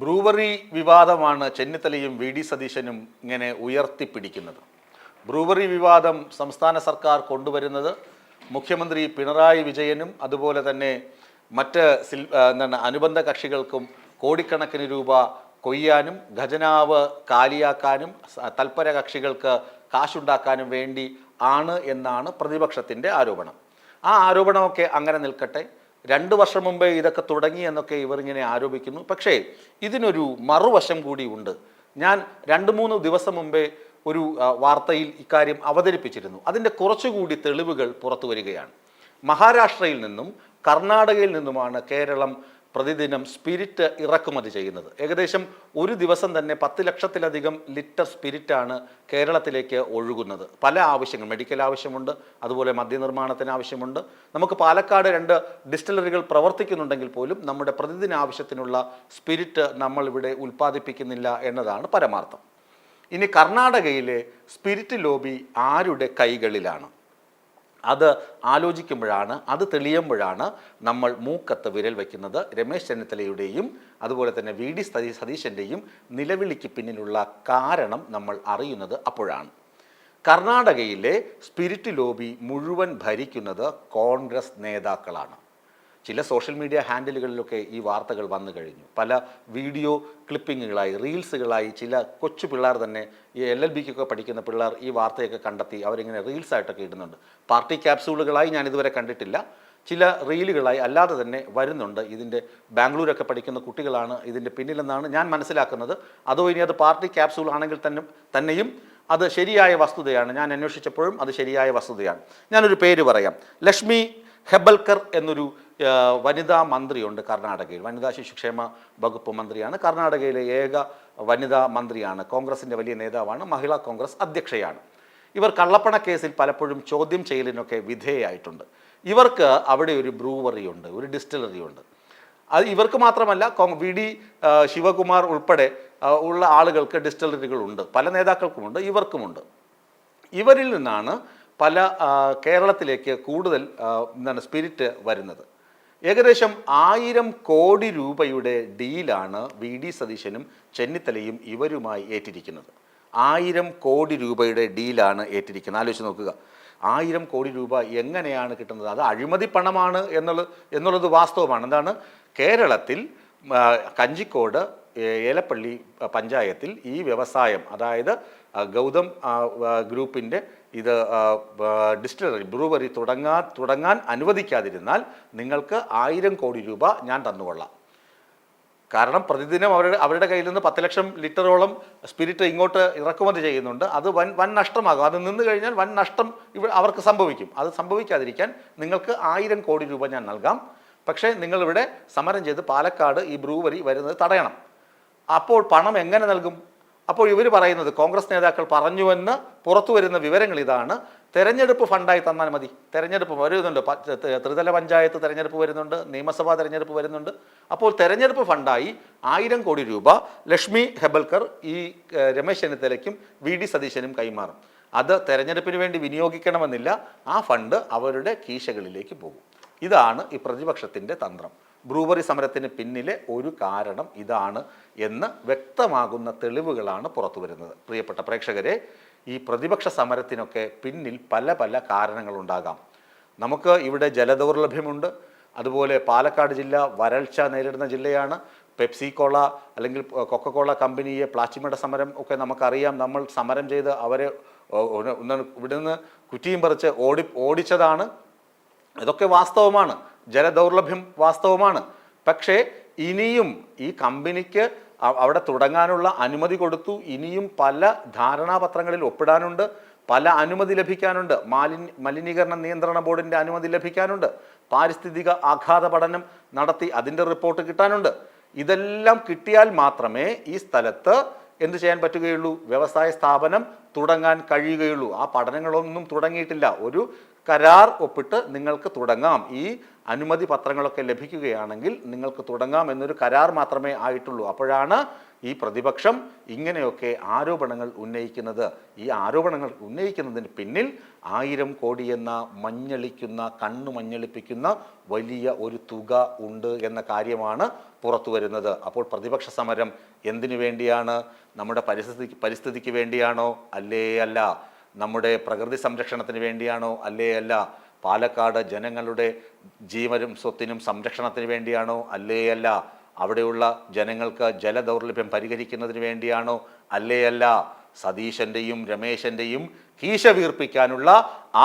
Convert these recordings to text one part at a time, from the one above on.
Brewery വിവാദമാണ് ചെന്നിത്തലയും V D സതീശനും ഇങ്ങനെ ഉയർത്തിപ്പിടിക്കുന്നത്. ബ്രൂവറി വിവാദം സംസ്ഥാന സർക്കാർ കൊണ്ടുവരുന്നത് മുഖ്യമന്ത്രി പിണറായി വിജയനും അതുപോലെ തന്നെ മറ്റ് സിൽ എന്താണ് അനുബന്ധ കക്ഷികൾക്കും കോടിക്കണക്കിന് രൂപ കൊയ്യാനും ഖജനാവ് കാലിയാക്കാനും തൽപര കക്ഷികൾക്ക് കാശുണ്ടാക്കാനും വേണ്ടി ആണ് എന്നാണ് പ്രതിപക്ഷത്തിന്റെ ആരോപണം. ആ ആരോപണമൊക്കെ അങ്ങനെ നിൽക്കട്ടെ. രണ്ട് വർഷം മുമ്പേ ഇതൊക്കെ തുടങ്ങി എന്നൊക്കെ ഇവർ ഇങ്ങനെ ആരോപിക്കുന്നു. പക്ഷേ ഇതിനൊരു മറുവശം കൂടി ഉണ്ട്. ഞാൻ രണ്ട് മൂന്ന് ദിവസം മുമ്പേ ഒരു വാർത്തയിൽ ഇക്കാര്യം അവതരിപ്പിച്ചിരുന്നു. അതിന്റെ കുറച്ചുകൂടി തെളിവുകൾ പുറത്തു വരികയാണ്. മഹാരാഷ്ട്രയിൽ നിന്നും കർണാടകയിൽ നിന്നുമാണ് കേരളം പ്രതിദിനം സ്പിരിറ്റ് ഇറക്കുമതി ചെയ്യുന്നത്. ഏകദേശം ഒരു ദിവസം തന്നെ പത്ത് ലക്ഷത്തിലധികം ലിറ്റർ സ്പിരിറ്റാണ് കേരളത്തിലേക്ക് ഒഴുകുന്നത്. പല ആവശ്യങ്ങൾ മെഡിക്കൽ ആവശ്യമുണ്ട് അതുപോലെ മദ്യനിർമ്മാണത്തിന് ആവശ്യമുണ്ട്. നമുക്ക് പാലക്കാട് രണ്ട് ഡിസ്റ്റിലറികൾ പ്രവർത്തിക്കുന്നുണ്ടെങ്കിൽ പോലും നമ്മുടെ പ്രതിദിന ആവശ്യത്തിനുള്ള സ്പിരിറ്റ് നമ്മൾ ഇവിടെ ഉൽപ്പാദിപ്പിക്കുന്നില്ല എന്നതാണ് പരമാർത്ഥം. ഇനി കർണാടകയിലെ സ്പിരിറ്റ് ലോബി ആരുടെ കൈകളിലാണ്? അത് ആലോചിക്കുമ്പോഴാണ് അത് തെളിയുമ്പോഴാണ് നമ്മൾ മൂക്കത്ത് വിരൽ വയ്ക്കുന്നത്. രമേശ് ചെന്നിത്തലയുടെയും അതുപോലെ തന്നെ വി ഡി സതീ സതീശന്റെയും നിലവിളിക്ക് പിന്നിലുള്ള കാരണം നമ്മൾ അറിയുന്നത് അപ്പോഴാണ്. കർണാടകയിലെ സ്പിരിറ്റ് ലോബി മുഴുവൻ ഭരിക്കുന്നത് കോൺഗ്രസ് നേതാക്കളാണ്. ചില സോഷ്യൽ മീഡിയ ഹാൻഡിലുകളിലൊക്കെ ഈ വാർത്തകൾ വന്നു കഴിഞ്ഞു. പല വീഡിയോ ക്ലിപ്പിങ്ങുകളായി റീൽസുകളായി ചില കൊച്ചു പിള്ളേർ തന്നെ ഈ എൽ എൽ ബിക്കൊക്കെ പഠിക്കുന്ന പിള്ളേർ ഈ വാർത്തയൊക്കെ കണ്ടെത്തി അവരിങ്ങനെ റീൽസായിട്ടൊക്കെ ഇടുന്നുണ്ട്. പാർട്ടി ക്യാപ്സൂളുകളായി ഞാൻ ഇതുവരെ കണ്ടിട്ടില്ല. ചില റീലുകളായി അല്ലാതെ തന്നെ വരുന്നുണ്ട്. ഇതിന്റെ ബാംഗ്ലൂരൊക്കെ പഠിക്കുന്ന കുട്ടികളാണ് ഇതിന്റെ പിന്നിലെന്നാണ് ഞാൻ മനസ്സിലാക്കുന്നത്. അതോ ഇനി അത് പാർട്ടി ക്യാപ്സൂൾ ആണെങ്കിൽ തന്നെ തന്നെയും അത് ശരിയായ വസ്തുതയാണ്. ഞാൻ അന്വേഷിച്ചപ്പോഴും അത് ശരിയായ വസ്തുതയാണ്. ഞാനൊരു പേര് പറയാം. ലക്ഷ്മി ഹെബൽക്കർ എന്നൊരു വനിതാ മന്ത്രിയുണ്ട് കർണാടകയിൽ. വനിതാ ശിശുക്ഷേമ വകുപ്പ് മന്ത്രിയാണ്. കർണാടകയിലെ ഏക വനിതാ മന്ത്രിയാണ്. കോൺഗ്രസിന്റെ വലിയ നേതാവാണ്. മഹിളാ കോൺഗ്രസ് അധ്യക്ഷയാണ്. ഇവർ കള്ളപ്പണ കേസിൽ പലപ്പോഴും ചോദ്യം ചെയ്യലിനൊക്കെ വിധേയായിട്ടുണ്ട്. ഇവർക്ക് അവിടെ ഒരു ബ്രൂവറി ഉണ്ട് ഒരു ഡിസ്റ്റിലറി ഉണ്ട്. അത് ഇവർക്ക് മാത്രമല്ല വി ഡി ശിവകുമാർ ഉൾപ്പെടെ ഉള്ള ആളുകൾക്ക് ഡിസ്റ്റിലറികളുണ്ട് പല നേതാക്കൾക്കുമുണ്ട് ഇവർക്കുമുണ്ട്. ഇവരിൽ നിന്നാണ് പല കേരളത്തിലേക്ക് കൂടുതൽ എന്താണ് സ്പിരിറ്റ് വരുന്നത്. ഏകദേശം ആയിരം കോടി രൂപയുടെ ഡീലാണ് വി ഡി സതീശനും ചെന്നിത്തലയും ഇവരുമായി ഏറ്റിരിക്കുന്നത്. ആയിരം കോടി രൂപയുടെ ഡീലാണ് ഏറ്റിരിക്കുന്നത്. ആലോചിച്ച് നോക്കുക. ആയിരം കോടി രൂപ എങ്ങനെയാണ് കിട്ടുന്നത്? അത് അഴിമതി പണമാണ് എന്നുള്ളത് എന്നുള്ളത് വാസ്തവമാണ്. എന്താണ്? കേരളത്തിൽ കഞ്ചിക്കോട് ഏലപ്പള്ളി പഞ്ചായത്തിൽ ഈ വ്യവസായം അതായത് ഗൗതം ഗ്രൂപ്പിന്റെ ഇത് ഡിസ്റ്റിലറി ബ്രൂവറി തുടങ്ങാൻ തുടങ്ങാൻ അനുവദിക്കാതിരുന്നാൽ നിങ്ങൾക്ക് ആയിരം കോടി രൂപ ഞാൻ തന്നുകൊള്ളാം. കാരണം പ്രതിദിനം അവരുടെ അവരുടെ കയ്യിൽ നിന്ന് പത്ത് ലക്ഷം ലിറ്ററോളം സ്പിരിറ്റ് ഇങ്ങോട്ട് ഇറക്കുമതി ചെയ്യുന്നുണ്ട്. അത് വൻ വൻ നഷ്ടമാകും. അത് നിന്ന് കഴിഞ്ഞാൽ വൻ നഷ്ടം ഇവ അവർക്ക് സംഭവിക്കും. അത് സംഭവിക്കാതിരിക്കാൻ നിങ്ങൾക്ക് ആയിരം കോടി രൂപ ഞാൻ നൽകാം. പക്ഷേ നിങ്ങളിവിടെ സമരം ചെയ്ത് പാലക്കാട് ഈ ബ്രൂവറി വരുന്നത് തടയണം. അപ്പോൾ പണം എങ്ങനെ നൽകും? അപ്പോൾ ഇവർ പറയുന്നത് കോൺഗ്രസ് നേതാക്കൾ പറഞ്ഞുവെന്ന് പുറത്തു വരുന്ന വിവരങ്ങൾ ഇതാണ്. തെരഞ്ഞെടുപ്പ് ഫണ്ടായി തന്നാൽ മതി. തെരഞ്ഞെടുപ്പ് വരുന്നുണ്ട്. ത്രിതല പഞ്ചായത്ത് തെരഞ്ഞെടുപ്പ് വരുന്നുണ്ട്. നിയമസഭാ തെരഞ്ഞെടുപ്പ് വരുന്നുണ്ട്. അപ്പോൾ തെരഞ്ഞെടുപ്പ് ഫണ്ടായി ആയിരം കോടി രൂപ ലക്ഷ്മി ഹെബൽക്കർ ഈ രമേശ് ചെന്നിത്തലയ്ക്കും വി ഡി സതീശനും കൈമാറും. അത് തെരഞ്ഞെടുപ്പിന് വേണ്ടി വിനിയോഗിക്കണമെന്നില്ല. ആ ഫണ്ട് അവരുടെ കീശകളിലേക്ക് പോകും. ഇതാണ് ഈ പ്രതിപക്ഷത്തിന്റെ തന്ത്രം. ബ്രൂവറി സമരത്തിന് പിന്നിലെ ഒരു കാരണം ഇതാണ് എന്ന് വ്യക്തമാകുന്ന തെളിവുകളാണ് പുറത്തു വരുന്നത്. പ്രിയപ്പെട്ട പ്രേക്ഷകരെ ഈ പ്രതിപക്ഷ സമരത്തിനൊക്കെ പിന്നിൽ പല പല കാരണങ്ങളുണ്ടാകാം. നമുക്ക് ഇവിടെ ജലദൗർലഭ്യമുണ്ട്. അതുപോലെ പാലക്കാട് ജില്ല വരൾച്ച നേരിടുന്ന ജില്ലയാണ്. പെപ്സി കോള അല്ലെങ്കിൽ കൊക്കക്കോള കമ്പനിയെ പ്ലാസ്റ്റിമയുടെ സമരം ഒക്കെ നമുക്കറിയാം. നമ്മൾ സമരം ചെയ്ത് അവരെ ഇവിടുന്ന് കുറ്റിയും പറിച്ച് ഓടി ഓടിച്ചതാണ്. ഇതൊക്കെ വാസ്തവമാണ്. ജലദൗർലഭ്യം വാസ്തവമാണ്. പക്ഷേ ഇനിയും ഈ കമ്പനിക്ക് അവിടെ തുടങ്ങാനുള്ള അനുമതി കൊടുത്തു. ഇനിയും പല ധാരണാപത്രങ്ങളിൽ ഒപ്പിടാനുണ്ട്. പല അനുമതി ലഭിക്കാനുണ്ട്. മാലിന്യ മലിനീകരണ നിയന്ത്രണ ബോർഡിന്റെ അനുമതി ലഭിക്കാനുണ്ട്. പാരിസ്ഥിതിക ആഘാത പഠനം നടത്തി അതിന്റെ റിപ്പോർട്ട് കിട്ടാനുണ്ട്. ഇതെല്ലാം കിട്ടിയാൽ മാത്രമേ ഈ സ്ഥലത്ത് എന്ത് ചെയ്യാൻ പറ്റുകയുള്ളൂ? വ്യവസായ സ്ഥാപനം തുടങ്ങാൻ കഴിയുകയുള്ളൂ. ആ പഠനങ്ങളൊന്നും തുടങ്ങിയിട്ടില്ല. ഒരു കരാർ ഒപ്പിട്ട് നിങ്ങൾക്ക് തുടങ്ങാം. ഈ അനുമതി പത്രങ്ങളൊക്കെ ലഭിക്കുകയാണെങ്കിൽ നിങ്ങൾക്ക് തുടങ്ങാം എന്നൊരു കരാർ മാത്രമേ ആയിട്ടുള്ളൂ. അപ്പോഴാണ് ഈ പ്രതിപക്ഷം ഇങ്ങനെയൊക്കെ ആരോപണങ്ങൾ ഉന്നയിക്കുന്നത്. ഈ ആരോപണങ്ങൾ ഉന്നയിക്കുന്നതിന് പിന്നിൽ ആയിരം കോടി എന്ന മഞ്ഞളിക്കുന്ന കണ്ണു മഞ്ഞളിപ്പിക്കുന്ന വലിയ ഒരു തുക ഉണ്ട് എന്ന കാര്യമാണ് പുറത്തു വരുന്നത്. അപ്പോൾ പ്രതിപക്ഷ സമരം എന്തിനു വേണ്ടിയാണ്? നമ്മുടെ പരിസ്ഥിതി പരിസ്ഥിതിക്ക് വേണ്ടിയാണോ? അല്ലേ അല്ല. നമ്മുടെ പ്രകൃതി സംരക്ഷണത്തിന് വേണ്ടിയാണോ? അല്ലേ അല്ല പാലക്കാട് ജനങ്ങളുടെ ജീവനും സ്വത്തിനും സംരക്ഷണത്തിന് വേണ്ടിയാണോ? അല്ലേ അല്ല അവിടെയുള്ള ജനങ്ങൾക്ക് ജലദൗർലഭ്യം പരിഹരിക്കുന്നതിന് വേണ്ടിയാണോ? അല്ലേ അല്ല സതീശന്റെയും രമേശന്റെയും കീശ വീർപ്പിക്കാനുള്ള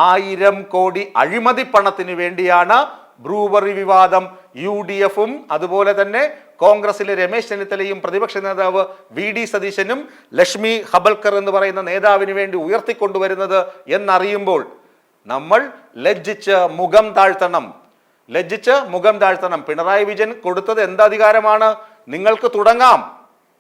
ആയിരം കോടി അഴിമതി പണത്തിന് വേണ്ടിയാണ് ബ്രൂവറി വിവാദം യു ഡി എഫും അതുപോലെ തന്നെ കോൺഗ്രസിലെ രമേശ് ചെന്നിത്തലയും പ്രതിപക്ഷ നേതാവ് വി ഡി സതീശനും ലക്ഷ്മി ഹബൽക്കർ എന്ന് പറയുന്ന നേതാവിന് വേണ്ടി ഉയർത്തിക്കൊണ്ടുവരുന്നത് എന്നറിയുമ്പോൾ നമ്മൾ ലജ്ജിച്ച് മുഖം താഴ്ത്തണം. ലജ്ജിച്ച് മുഖം താഴ്ത്തണം. പിണറായി വിജയൻ കൊടുത്തത് എന്ത് അധികാരമാണ്? നിങ്ങൾക്ക് തുടങ്ങാം.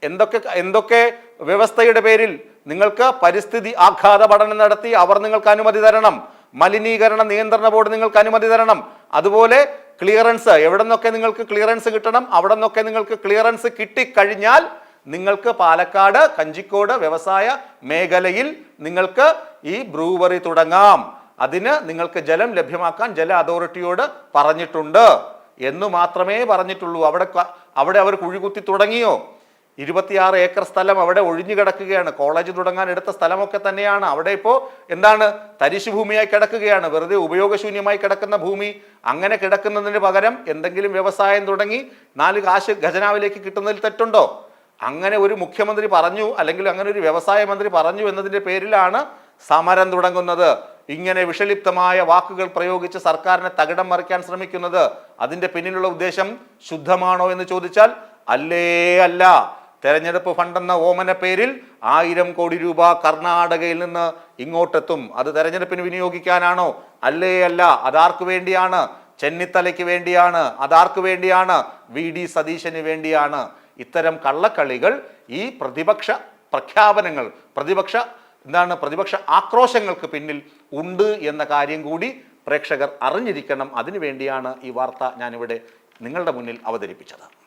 എന്തൊക്കെ എന്തൊക്കെ വ്യവസ്ഥയുടെ പേരിൽ നിങ്ങൾക്ക് പരിസ്ഥിതി ആഘാത പഠനം നടത്തി അവർ നിങ്ങൾക്ക് അനുമതി തരണം. മലിനീകരണ നിയന്ത്രണ ബോർഡ് നിങ്ങൾക്ക് അനുമതി തരണം. അതുപോലെ ക്ലിയറൻസ് എവിടെ നിന്നൊക്കെ നിങ്ങൾക്ക് ക്ലിയറൻസ് കിട്ടണം അവിടെ നിന്നൊക്കെ നിങ്ങൾക്ക് ക്ലിയറൻസ് കിട്ടിക്കഴിഞ്ഞാൽ നിങ്ങൾക്ക് പാലക്കാട് കഞ്ചിക്കോട് വ്യവസായ മേഖലയിൽ നിങ്ങൾക്ക് ഈ ബ്രൂവറി തുടങ്ങാം. അതിന് നിങ്ങൾക്ക് ജലം ലഭ്യമാക്കാൻ ജല അതോറിറ്റിയോട് പറഞ്ഞിട്ടുണ്ട്. എന്ന് മാത്രമേ പറഞ്ഞിട്ടുള്ളൂ. അവിടെ അവിടെ അവർ കുഴികുത്തി തുടങ്ങിയോ? ഇരുപത്തിയാറ് ഏക്കർ സ്ഥലം അവിടെ ഒഴിഞ്ഞു കിടക്കുകയാണ്. കോളേജ് തുടങ്ങാൻ എടുത്ത സ്ഥലമൊക്കെ തന്നെയാണ്. അവിടെ ഇപ്പോൾ എന്താണ്? തരിശു ഭൂമിയായി കിടക്കുകയാണ്. വെറുതെ ഉപയോഗശൂന്യമായി കിടക്കുന്ന ഭൂമി. അങ്ങനെ കിടക്കുന്നതിന് പകരം എന്തെങ്കിലും വ്യവസായം തുടങ്ങി നാല് കാശ് ഖജനാവിലേക്ക് കിട്ടുന്നതിൽ തെറ്റുണ്ടോ? അങ്ങനെ ഒരു മുഖ്യമന്ത്രി പറഞ്ഞു അല്ലെങ്കിൽ അങ്ങനെ ഒരു വ്യവസായ മന്ത്രി പറഞ്ഞു എന്നതിന്റെ പേരിലാണ് സമരം തുടങ്ങുന്നത്. ഇങ്ങനെ വിഷലിപ്തമായ വാക്കുകൾ പ്രയോഗിച്ച് സർക്കാരിനെ തകിടം മറിക്കാൻ ശ്രമിക്കുന്നത് അതിന്റെ പിന്നിലുള്ള ഉദ്ദേശം ശുദ്ധമാണോ എന്ന് ചോദിച്ചാൽ അല്ലേ അല്ല. തെരഞ്ഞെടുപ്പ് ഫണ്ടെന്ന ഓമന പേരിൽ ആയിരം കോടി രൂപ കർണാടകയിൽ നിന്ന് ഇങ്ങോട്ടെത്തും. അത് തെരഞ്ഞെടുപ്പിന് വിനിയോഗിക്കാനാണോ? അല്ലേ അല്ല. അതാർക്ക് വേണ്ടിയാണ്? ചെന്നിത്തലയ്ക്ക് വേണ്ടിയാണ്. അതാർക്ക് വേണ്ടിയാണ്? വി ഡി സതീശന് വേണ്ടിയാണ്. ഇത്തരം കള്ളക്കളികൾ ഈ പ്രതിപക്ഷ പ്രഖ്യാപനങ്ങൾ പ്രതിപക്ഷ എന്താണ് പ്രതിപക്ഷ ആക്രോശങ്ങൾക്ക് പിന്നിൽ ഉണ്ട് എന്ന കാര്യം കൂടി പ്രേക്ഷകർ അറിഞ്ഞിരിക്കണം. അതിനുവേണ്ടിയാണ് ഈ വാർത്ത ഞാനിവിടെ നിങ്ങളുടെ മുന്നിൽ അവതരിപ്പിച്ചത്.